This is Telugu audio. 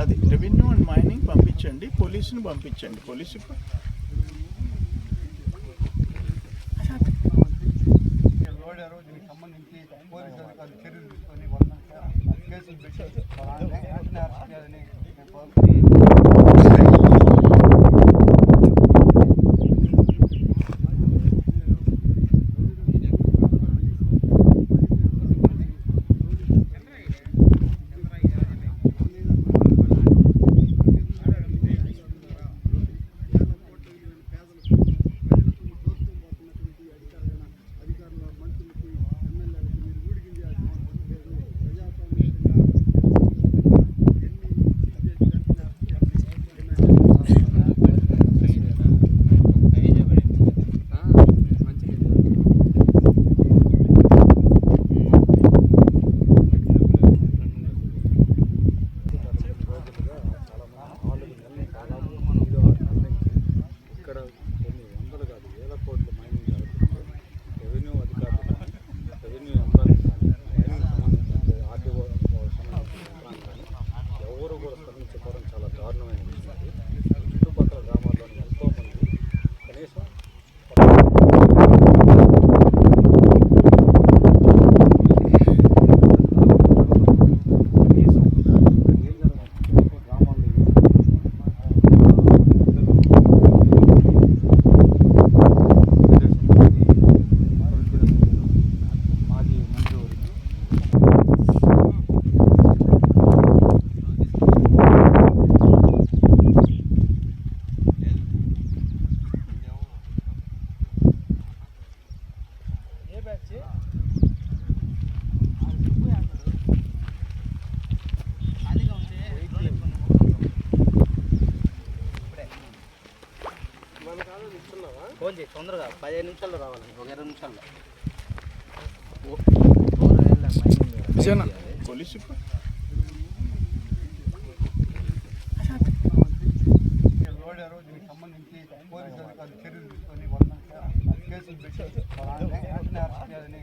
అది రెవెన్యూ అండ్ మైనింగ్ పంపించండి పోలీసుని పంపించండి. పోలీసు సంబంధించి చేయి తొందరగా పదిహేను నిమిషాల్లో రావాలి. ఒక ఇరవై నిమిషాల్లో. పోలీసు లోడారు దీనికి సంబంధించి పోలీసు అధికారులు చర్యలు తీసుకొని వాళ్ళ కేసులు పెట్టి వాళ్ళని చేయాలని.